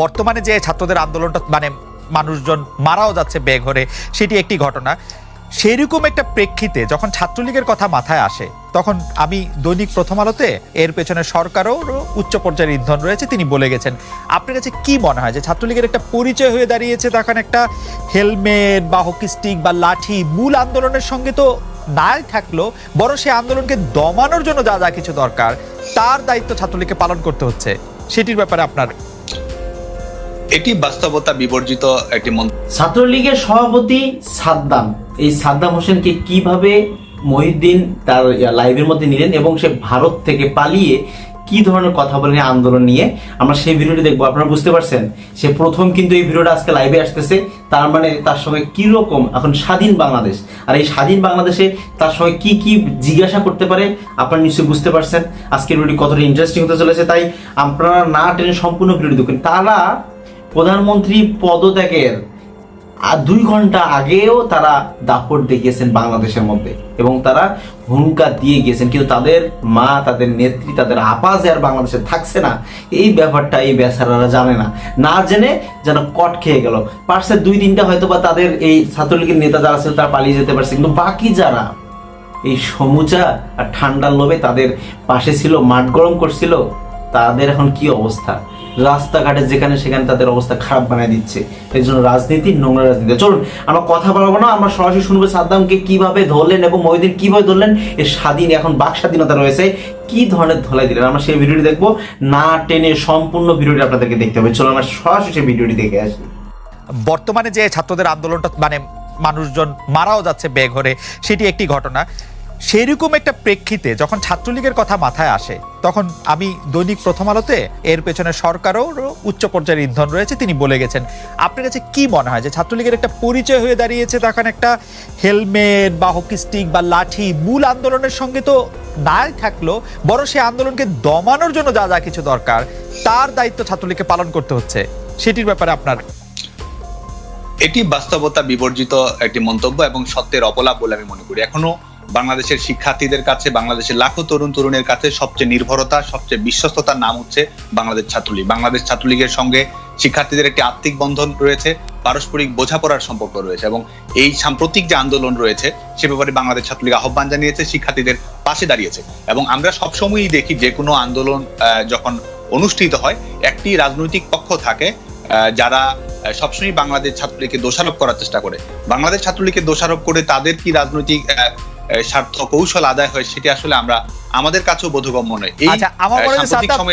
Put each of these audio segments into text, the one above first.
বর্তমানে যে ছাত্রদের আন্দোলনটা মানে মানুষজন মারাও যাচ্ছে বেঘরে, সেটি একটি ঘটনা। সেরকম একটা প্রেক্ষিতে যখন ছাত্রলীগের কথা মাথায় আসে, তখন আমি দৈনিক প্রথম আলোতে এর পেছনে সরকারও উচ্চ পর্যায়ের ইন্ধন রয়েছে, তিনি বলে গেছেন। আপনার কাছে কি মনে হয় যে ছাত্রলীগের একটা পরিচয় হয়ে দাঁড়িয়েছে তখন একটা হেলমেট বা হকি স্টিক বা লাঠি মূল আন্দোলনের সঙ্গে তো নাই থাকল, বরং সে আন্দোলনকে দমানোর জন্য যা যা কিছু দরকার, তার দায়িত্ব ছাত্রলীগকে পালন করতে হচ্ছে, সেটির ব্যাপারে আপনার এটি বাস্তবতা বিবর্জিত একটি ছাত্রলীগের সভাপতি সাদ্দাম। এই সাদ্দাম হোসেনকে কীভাবে মহিউদ্দিন তার লাইভের মধ্যে নিলেন এবং সে ভারত থেকে পালিয়ে কি ধরনের কথা বলেন আন্দোলন নিয়ে, আমরা সেই ভিডিওটি দেখব। আপনারা বুঝতে পারছেন, সে প্রথম কিন্তু এই ভিডিওটা আজকে লাইভে আসতেছে। তার মানে তার সঙ্গে কি রকম এখন স্বাধীন বাংলাদেশ? আর এই স্বাধীন বাংলাদেশে তার সঙ্গে কি কি জিজ্ঞাসা করতে পারে, আপনারা নিশ্চয়ই বুঝতে পারছেন। আজকের ভিডিওটি কতটা ইন্টারেস্টিং হতে চলেছে, তাই আপনারা না টেনে সম্পূর্ণ ভিডিও দেখুন। তারা প্রধানমন্ত্রী পদত্যাগের আর দুই ঘণ্টা আগেও তারা দাপট দেখিয়েছেন বাংলাদেশের মধ্যে এবং তারা হুঙ্কার দিয়ে গিয়েছেন। কিন্তু তাদের মা, তাদের নেত্রী, তাদের আপা যে আর বাংলাদেশে থাকছে না, এই ব্যাপারটা এই বেচারারা জানে না। না জেনে যেন কট খেয়ে গেল। পার্সে দুই তিনটা হয়তো বা তাদের এই ছাত্রলীগের নেতা যারা ছিল তারা পালিয়ে যেতে পারছে। কিন্তু বাকি যারা এই সমুচা আর ঠান্ডার লোভে তাদের পাশে ছিল, মাঠ গরম করছিল, তাদের এখন কি অবস্থা? রাস্তাঘাটে যেখানে সেখানে তাদের অবস্থা খারাপ বানিয়ে দিচ্ছে। এই জন্য রাজনীতি, নোংরা রাজনীতি। চলুন, আমরা কথা বলব না, আমরা সরাসরি শুনব সাদ্দামকে কীভাবে ধরলেন এবং মহিদিন কীভাবে ধরলেন, এর স্বাধীন, এখন বাক স্বাধীনতা রয়েছে, কি ধরনের ধলাই দিলেন? আমরা সেই ভিডিওটি দেখব, না টেনে সম্পূর্ণ ভিডিওটি আপনাদেরকে দেখতে হবে। চলুন, আমরা সরাসরি সেই ভিডিওটি দেখে আসি। বর্তমানে যে ছাত্রদের আন্দোলনটা মানে মানুষজন মারাও যাচ্ছে বেঘরে, সেটি একটি ঘটনা। সেরকম একটা প্রেক্ষিতে যখন ছাত্রলীগের কথা মাথায় আসে, তখন আমি দৈনিক প্রথম আলোতে এর পেছনে সরকারও উচ্চ পর্যায়ের ইন্ধন রয়েছে, তিনি বলে গেছেন। আপনার কাছে কি মনে হয় যে ছাত্রলীগের একটা পরিচয় হয়ে দাঁড়িয়েছে তখন একটা হেলমেট বা হকি স্টিক বা লাঠি মূল আন্দোলনের সঙ্গে তো নাই থাকল, বরং সে আন্দোলনকে দমানোর জন্য যা যা কিছু দরকার, তার দায়িত্ব ছাত্রলীগকে পালন করতে হচ্ছে। সেটির ব্যাপারে আপনার এটি বাস্তবতা বিবর্জিত একটি মন্তব্য এবং সত্যের অপলাপ বলে আমি মনে করি। এখনও বাংলাদেশের শিক্ষার্থীদের কাছে, বাংলাদেশের লাখো তরুণ তরুণের কাছে সবচেয়ে নির্ভরতা, সবচেয়ে বিশ্বস্ততার নাম হচ্ছে বাংলাদেশ ছাত্রলীগ। বাংলাদেশ ছাত্রলীগের সঙ্গে শিক্ষার্থীদের একটি আত্মিক বন্ধন রয়েছে, পারস্পরিক বোঝাপড়ার সম্পর্ক রয়েছে এবং এই সাম্প্রতিক যে আন্দোলন রয়েছে, সে ব্যাপারে বাংলাদেশ ছাত্রলীগ আহ্বান জানিয়েছে, শিক্ষার্থীদের পাশে দাঁড়িয়েছে এবং আমরা সবসময়ই দেখি যে কোনো আন্দোলন যখন অনুষ্ঠিত হয়, একটি রাজনৈতিক পক্ষ থাকে যারা সবসময় বাংলাদেশ ছাত্রলীগকে দোষারোপ করার চেষ্টা করে। বাংলাদেশ ছাত্রলীগকে দোষারোপ করে তাদের কি রাজনৈতিক স্বার্থ কৌশল আদায় হয় সেটি আসলে আমরা আমাদের কাছেও বোধগম্য নয়। এই আচ্ছা আমার মনে হয়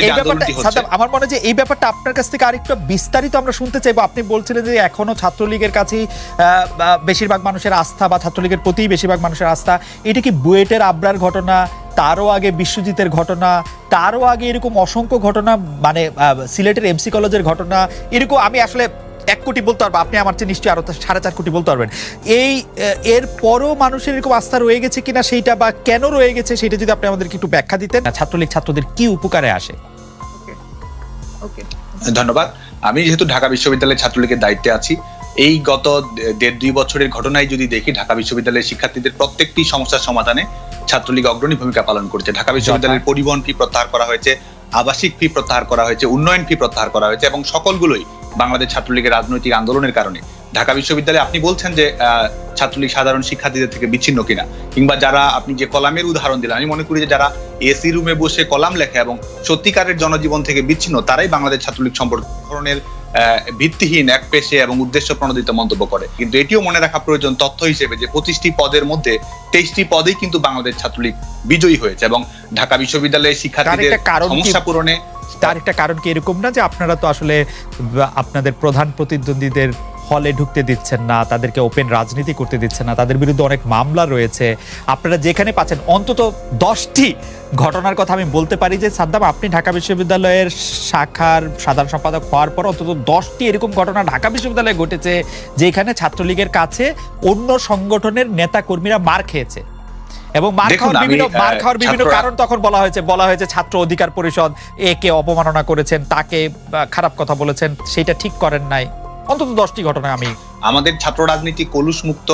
এই ব্যাপারটা আন্দোলনটি হচ্ছে সাদ্দাম, আমার মনে হয় যে এই ব্যাপারটা আপনার কাছ থেকে আরেকটু বিস্তারিত আমরা শুনতে চাইব। আপনি বলছিলেন যে এখনও ছাত্রলীগের কাছেই বেশিরভাগ মানুষের আস্থা বা ছাত্রলীগের প্রতি বেশিরভাগ মানুষের আস্থা এটা কি বুয়েটের আবরার ঘটনা তারও আগে বিশ্বজিতের ঘটনা তারও আগে এরকম অসংখ্য ঘটনা মানে সিলেটের এমসি কলেজের ঘটনা এরকম আমি আসলে এক কোটি বলতে পারব আপনি আমার চেয়ে নিশ্চয়ই আরও সাড়ে চার কোটি বলতে পারবেন। এই এর পরও মানুষের এরকম আস্থা রয়ে গেছে কিনা সেইটা বা কেন রয়ে গেছে সেটা যদি আপনি আমাদেরকে একটু ব্যাখ্যা দিতেন। ছাত্রলীগ ছাত্রদের কি উপকারে আসে? ধন্যবাদ। আমি যেহেতু ঢাকা বিশ্ববিদ্যালয়ের ছাত্রলীগের দায়িত্বে আছি এই গত দেড় দুই বছরের ঘটনায় যদি দেখি ঢাকা বিশ্ববিদ্যালয়ের শিক্ষার্থীদের প্রত্যেকটি সমস্যার সমাধানে ছাত্রলীগ অগ্রণী ভূমিকা পালন করছে। ঢাকা বিশ্ববিদ্যালয়ের পরিবহন ফি প্রত্যাহার করা হয়েছে আবাসিক ফি প্রত্যাহার করা হয়েছে উন্নয়ন ফি প্রত্যাহার করা হয়েছে এবং সকলগুলোই বাংলাদেশ ছাত্রলীগের রাজনৈতিক আন্দোলনের কারণে। ঢাকা বিশ্ববিদ্যালয়ে আপনি বলছেন যে ছাত্রলীগ সাধারণ শিক্ষার্থীদের থেকে বিচ্ছিন্ন কিনা? কিংবা যারা আপনি যে কলামের উদাহরণ দিলেন আমি মনে করি যে যারা এসি রুমে বসে কলাম লেখে এবং সত্যিকারের জনজীবন থেকে বিচ্ছিন্ন তারাই বাংলাদেশ ছাত্রলীগ সম্পর্কে ধরনের আহ, ভিত্তিহীন এক পেশে এবং উদ্দেশ্য প্রণোদিত মন্তব্য করে। কিন্তু এটিও মনে রাখা প্রয়োজন তথ্য হিসেবে যে পঁচিশটি পদের মধ্যে তেইশটি পদেই কিন্তু বাংলাদেশ ছাত্রলীগ বিজয়ী হয়েছে এবং ঢাকা বিশ্ববিদ্যালয়ের শিক্ষার্থীদের? সমস্যা পূরণে তার একটা কারণ কি এরকম না যে আপনারা তো আসলে আপনাদের প্রধান প্রতিদ্বন্দ্বীদের হলে ঢুকতে দিচ্ছেন না, তাদেরকে ওপেন রাজনীতি করতে দিচ্ছেন না, তাদের বিরুদ্ধে অনেক মামলা রয়েছে। আপনারা যেখানে পাচ্ছেন, অন্তত দশটি ঘটনার কথা আমি বলতে পারি যে, সাদ্দাম, আপনি ঢাকা বিশ্ববিদ্যালয়ের শাখার সাধারণ সম্পাদক হওয়ার পর অন্তত দশটি এরকম ঘটনা ঢাকা বিশ্ববিদ্যালয়ে ঘটেছে, যেখানে ছাত্রলীগের কাছে অন্য সংগঠনের নেতা কর্মীরা মার খেয়েছে। এবং মার খাওয়ার বিভিন্ন মার খাওয়ার বিভিন্ন কারণ তখন বলা হয়েছে। বলা হয়েছে ছাত্র অধিকার পরিষদ একে অপমাননা করেছেন তাকে খারাপ কথা বলেছেন সেটা ঠিক করেন নাই। অন্তত দশটি ঘটনা আমি আমাদের ছাত্র রাজনীতি কলুষ মুক্ত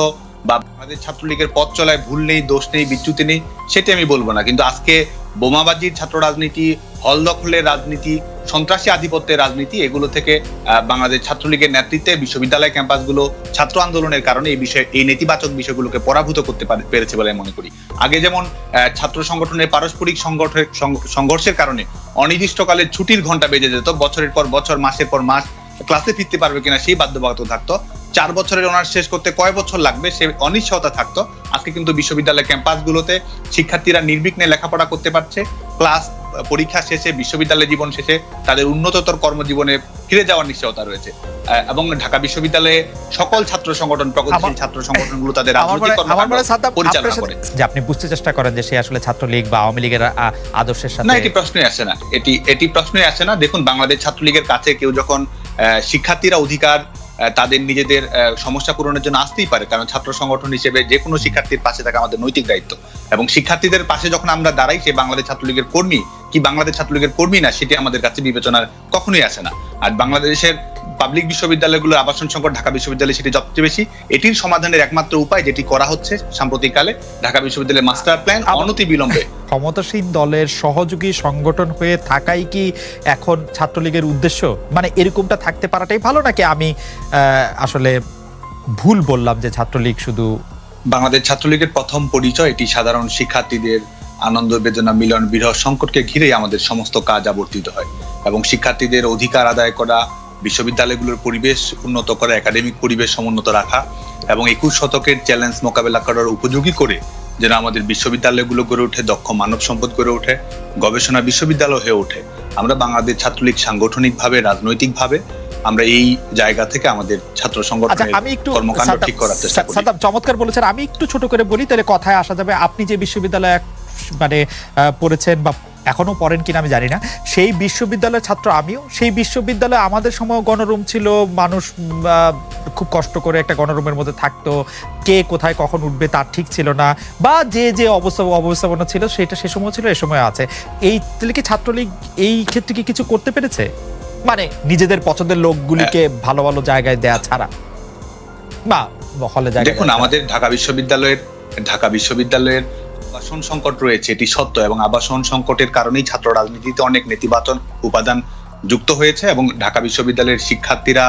বা আমাদের ছাত্রলীগের পথ চলায় ভুল নেই দোষ নেই বিচ্যুতি নেই সেটি আমি বলব না। কিন্তু আজকে বোমাবাজির ছাত্র রাজনীতি, হল দখলের রাজনীতি, সন্ত্রাসী আধিপত্যের রাজনীতি, এগুলো থেকে বাংলাদেশ ছাত্রলীগের নেতৃত্বে বিশ্ববিদ্যালয় ক্যাম্পাসগুলো ছাত্র আন্দোলনের কারণে এই বিষয়ে, এই নেতিবাচক বিষয়গুলোকে পরাভূত করতে পেরেছে বলে মনে করি। আগে যেমন ছাত্র সংগঠনের পারস্পরিক সংঘর্ষের কারণে অনির্দিষ্টকালের ছুটির ঘণ্টা বেজে যেত, বছরের পর বছর, মাসের পর মাস, ক্লাসে ফিরতে পারবে কিনা সেই বাধ্যবাধকতা থাকতো। চার বছরের অনার্স শেষ করতে কয় বছর লাগবে? সে অনিশ্চয়তা থাকতো। আজকে কিন্তু বিশ্ববিদ্যালয় ক্যাম্পাসগুলোতে শিক্ষার্থীরা নির্বিঘ্নে লেখাপড়া করতে পারছে। ক্লাস পরীক্ষা শেষে বিশ্ববিদ্যালয় জীবন শেষে তাদের উন্নততর কর্মজীবনে ফিরে যাওয়ার নিশ্চয়তা রয়েছে। এবং ঢাকা বিশ্ববিদ্যালয়ে সকল ছাত্র সংগঠন প্রগতিশীল ছাত্র সংগঠনগুলো তাদের পরিচালনা করে। যে আপনি বুঝতে চেষ্টা করেন যে সে আসলে ছাত্রলীগ বা আওয়ামী লীগের আদর্শের না সাথে এটি প্রশ্নই আসে না। এটি এটি প্রশ্নই আসে না। দেখুন বাংলাদেশ ছাত্রলীগের কাছে কেউ যখন আহ, শিক্ষার্থীরা অধিকার তাদের নিজেদের সমস্যা পূরণের জন্য আসতেই পারে। কারণ ছাত্র সংগঠন হিসেবে যে কোনো শিক্ষার্থীর পাশে থাকা আমাদের নৈতিক দায়িত্ব। এবং শিক্ষার্থীদের পাশে যখন আমরা দাঁড়াই, সে বাংলাদেশ ছাত্রলীগের কর্মী, কি বাংলাদেশ ছাত্রলীগের কর্মী না, সেটি আমাদের কাছে বিবেচনার কখনোই আসে না। আর বাংলাদেশের পাবলিক বিশ্ববিদ্যালয়গুলোর আবাসন সংকট ঢাকা বিশ্ববিদ্যালয়ে সেটি সবচেয়ে বেশি। এটির সমাধানের একমাত্র উপায় যেটি করা হচ্ছে সাম্প্রতিককালে ঢাকা বিশ্ববিদ্যালয়ের মাস্টার প্ল্যান অনতি বিলম্বে। ক্ষমতাসীন দলের সহযোগী সংগঠন হয়ে থাকাই কি এখন ছাত্রলীগের উদ্দেশ্য? মানে এরকমটা থাকতে পারাটাই ভালো নাকি আমি আসলে ভুল বললাম যে ছাত্রলীগ শুধু বাংলাদেশ ছাত্রলীগের প্রথম পরিচয় এটি সাধারণ শিক্ষার্থীদের আনন্দ বেদনা মিলন বিরহ সংকটকে ঘিরেই আমাদের সমস্ত কাজ আবর্তিত হয়। এবং শিক্ষার্থীদের অধিকার আদায় করা বিশ্ববিদ্যালয়গুলোর পরিবেশ উন্নত করা একাডেমিক পরিবেশ সমুন্নত রাখা এবং একুশ শতকের চ্যালেঞ্জ মোকাবেলা করার উপযোগী করে যেন আমাদের বিশ্ববিদ্যালয়গুলো গড়ে ওঠে দক্ষ মানব সম্পদ গড়ে ওঠে গবেষণা বিশ্ববিদ্যালয় হয়ে ওঠে আমরা বাংলাদেশ ছাত্রলীগ সাংগঠনিকভাবে রাজনৈতিকভাবে আমরা এই জায়গা থেকে আমাদের ছাত্র আচ্ছা সংগঠনের আমি একটু কর্মকাণ্ড ঠিক করার চেষ্টা করি চমৎকার বলেছেন আমি একটু ছোট করে বলি তাহলে কথায় আসা যাবে আপনি যে বিশ্ববিদ্যালয়ে মানে পড়েছেন বা এখনও পড়েন কিনা আমি জানি না। সেই বিশ্ববিদ্যালয়ের ছাত্র আমিও। সেই বিশ্ববিদ্যালয়ে আমাদের সময় গণরুম ছিল মানুষ খুব কষ্ট করে একটা গণরুমের মধ্যে থাকতো। কে কোথায় কখন উঠবে তার ঠিক ছিল না। বা যে যে অবস্থা অবস্থাপনা ছিল সেটা সে সময় ছিল এ সময় আছে। এই তাহলে কি ছাত্রলীগ এই ক্ষেত্রে কি কিছু করতে পেরেছে? মানে নিজেদের পছন্দের লোকগুলিকে ভালো ভালো জায়গায় দেয়া ছাড়া? বা হলে জায়গা দেখুন আমাদের ঢাকা বিশ্ববিদ্যালয়ের ঢাকা বিশ্ববিদ্যালয়ের আবাসন সংকট রয়েছে, এটি সত্য এবং আবাসন সংকটের কারণেই ছাত্র রাজনীতিতে অনেক নেতিবাচক উপাদান যুক্ত হয়েছে এবং ঢাকা বিশ্ববিদ্যালয়ের শিক্ষার্থীরা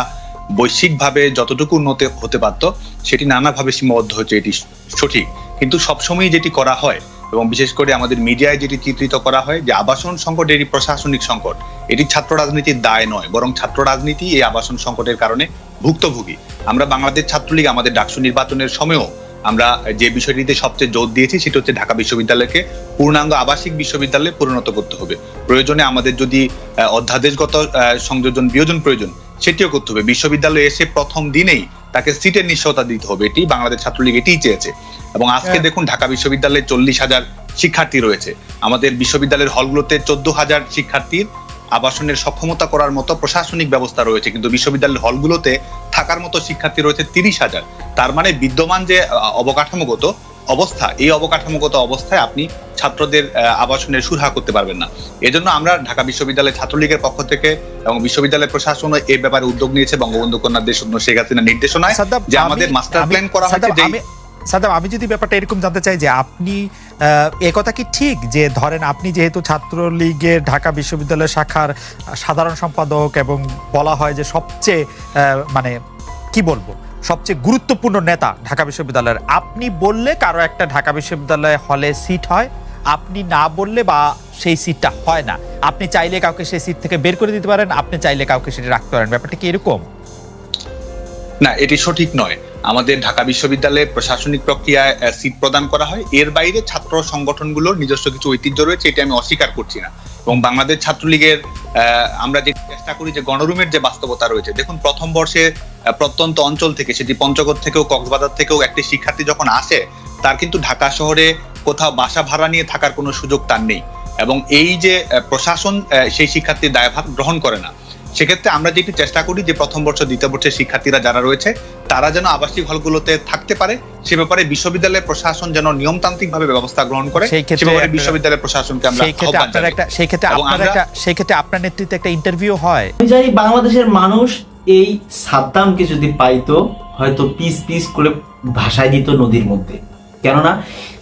বৈশ্বিকভাবে যতটুকু উন্নত হতে পারত, সেটি নানাভাবে সীমাবদ্ধ হচ্ছে এটি সঠিক। কিন্তু সবসময় যেটি করা হয় এবং বিশেষ করে আমাদের মিডিয়ায় যেটি চিত্রিত করা হয় যে আবাসন সংকট এটি প্রশাসনিক সংকট। এটি ছাত্র রাজনীতির দায় নয়, বরং ছাত্র রাজনীতি এই আবাসন সংকটের কারণে ভুক্তভোগী। আমরা বাংলাদেশ ছাত্রলীগ আমাদের ডাকসু নির্বাচনের সময়ও আমরা যে বিষয়টিতে সবচেয়ে জোর দিয়েছি সেটা হচ্ছে ঢাকা বিশ্ববিদ্যালয়কে পূর্ণাঙ্গ আবাসিক বিশ্ববিদ্যালয়ে পরিণত করতে হবে। প্রয়োজনে আমাদের যদি অধ্যাদেশগত সংযোজন বিয়োজন প্রয়োজন সেটিও করতে হবে। বিশ্ববিদ্যালয়ে এসে প্রথম দিনেই তাকে সিটের নিশ্চয়তা দিতে হবে। এটি বাংলাদেশ ছাত্রলীগ এটিই চেয়েছে। এবং আজকে হ্যাঁ। দেখুন ঢাকা বিশ্ববিদ্যালয়ে চল্লিশ হাজার শিক্ষার্থী রয়েছে। আমাদের বিশ্ববিদ্যালয়ের হলগুলোতে চোদ্দ হাজার শিক্ষার্থীর আবাসনের সক্ষমতা করার মতো প্রশাসনিক ব্যবস্থা রয়েছে। কিন্তু বিশ্ববিদ্যালয়ের হলগুলোতে থাকার মতো শিক্ষার্থী রয়েছে তিরিশ হাজার। তার মানে বিদ্যমান যে অবকাঠামোগত অবস্থা এই অবকাঠামোগত অবস্থায় আপনি ছাত্রদের আবাসনের সুরাহা করতে পারবেন না। এজন্য আমরা ঢাকা বিশ্ববিদ্যালয় ছাত্রলীগের পক্ষ থেকে এবং বিশ্ববিদ্যালয় প্রশাসন এ ব্যাপারে উদ্যোগ নিয়েছে। বঙ্গবন্ধু কন্যা দেশ শেখ হাসিনার নির্দেশনায় যে আমাদের মাস্টার প্ল্যান করা হয়েছে যেই আমি যদি ব্যাপারটা এরকম জানতে চাই যে আপনি কথা কি ঠিক যে ধরেন আপনি যেহেতু ছাত্রলীগের ঢাকা বিশ্ববিদ্যালয় শাখার সাধারণ সম্পাদক এবং বলা হয় যে সবচেয়ে মানে কি বলব, সবচেয়ে গুরুত্বপূর্ণ নেতা ঢাকা বিশ্ববিদ্যালয়ের, আপনি বললে কারও একটা ঢাকা বিশ্ববিদ্যালয় হলে সিট হয়, আপনি না বললে বা সেই সিটটা হয় না। আপনি চাইলে কাউকে সেই সিট থেকে বের করে দিতে পারেন, আপনি চাইলে কাউকে সেটা রাখতে পারেন। ব্যাপারটা কি এরকম? না, এটি সঠিক নয়। আমাদের ঢাকা বিশ্ববিদ্যালয়ে প্রশাসনিক প্রক্রিয়ায় সিট প্রদান করা হয়। এর বাইরে ছাত্র সংগঠনগুলোর নিজস্ব কিছু ঐতিহ্য রয়েছে, এটা আমি অস্বীকার করছি না। এবং বাংলাদেশ ছাত্রলীগের আমরা যে চেষ্টা করি যে গণরুমের যে বাস্তবতা রয়েছে, দেখুন প্রথম বর্ষে প্রত্যন্ত অঞ্চল থেকে, সেটি পঞ্চগড় থেকেও, কক্সবাজার থেকেও একটি শিক্ষার্থী যখন আসে, তার কিন্তু ঢাকা শহরে কোথাও বাসা ভাড়া নিয়ে থাকার কোনো সুযোগ তার নেই। এবং এই যে প্রশাসন সেই শিক্ষার্থীর দায়ভার গ্রহণ করে না সেক্ষেত্রে আমরা যেটি চেষ্টা করি যে প্রথম বর্ষ দ্বিতীয় বর্ষের শিক্ষার্থীরা যারা রয়েছে তারা যেন আবাসিক হলগুলোতে থাকতে পারে। সে ব্যাপারে বিশ্ববিদ্যালয়ের প্রশাসন যেন নিয়মতান্ত্রিক ভাবে ব্যবস্থা গ্রহণ করে। সেই ক্ষেত্রে বিশ্ববিদ্যালয়ের প্রশাসনকে আমরা সেই ক্ষেত্রে আপনার একটা সেই ক্ষেত্রে আপনার একটা সেই ক্ষেত্রে আপনার নেতৃত্বে একটা ইন্টারভিউ হয়। আমি জানি বাংলাদেশের মানুষ এই সাদ্দামকে যদি পাইতো হয়তো পিস পিস করে ভাসায় দিত নদীর মধ্যে। কেননা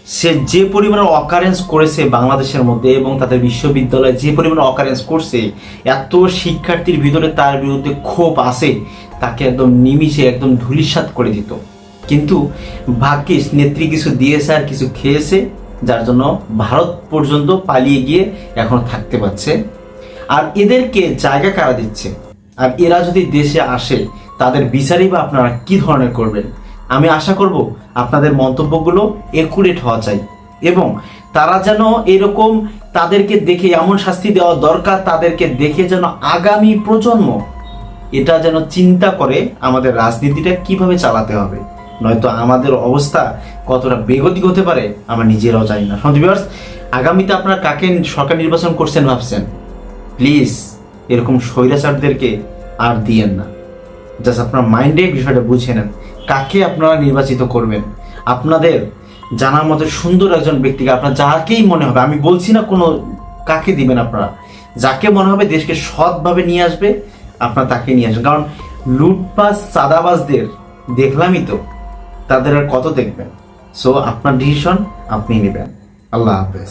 সে যে পরিমাণে অকারেন্স করেছে বাংলাদেশের মধ্যে এবং তাদের বিশ্ববিদ্যালয়ে যে পরিমাণে অকারেন্স করছে, এত শিক্ষার্থীর ভিতরে তার বিরুদ্ধে ক্ষোভ আসে তাকে একদম নিমিষে একদম ধুলিসাৎ করে দিত। কিন্তু ভাগ্যিস নেত্রী কিছু দিয়েছে আর কিছু খেয়েছে, যার জন্য ভারত পর্যন্ত পালিয়ে গিয়ে এখন থাকতে পারছে। আর এদেরকে জায়গা কারা দিচ্ছে? আর এরা যদি দেশে আসে, তাদের বিচারই বা আপনারা কি ধরনের করবেন? আমি আশা করব আপনাদের মন্তব্যগুলো একুরেট হওয়া চাই। এবং তারা যেন এরকম তাদেরকে দেখে এমন শাস্তি দেওয়া দরকার, তাদেরকে দেখে যেন আগামী প্রজন্ম এটা যেন চিন্তা করে আমাদের রাজনীতিটা কীভাবে চালাতে হবে। নয়তো আমাদের অবস্থা কতটা বেগতিক হতে পারে, আমরা নিজেরাও জানি না। সন্দীপ আগামীতে আপনারা কাকে সরকার নির্বাচন করছেন ভাবছেন? প্লিজ, এরকম স্বৈরাচারদেরকে আর দিয়েন না। জাস্ট আপনার মাইন্ডে বিষয়টা বুঝে নেন। কাকে আপনারা নির্বাচিত করবেন? আপনাদের জানার মতো সুন্দর একজন ব্যক্তিকে আপনার যাকেই মনে হবে, আমি বলছি না কোনো কাকে দিবেন আপনারা, যাকে মনে হবে দেশকে সৎভাবে নিয়ে আসবে, আপনারা তাকে নিয়ে আসবেন। কারণ লুটপাস চাঁদাবাজদের দেখলামই তো, তাদের আর কত দেখবেন? সো আপনার ডিসিশন আপনি নেবেন। আল্লাহ হাফেজ।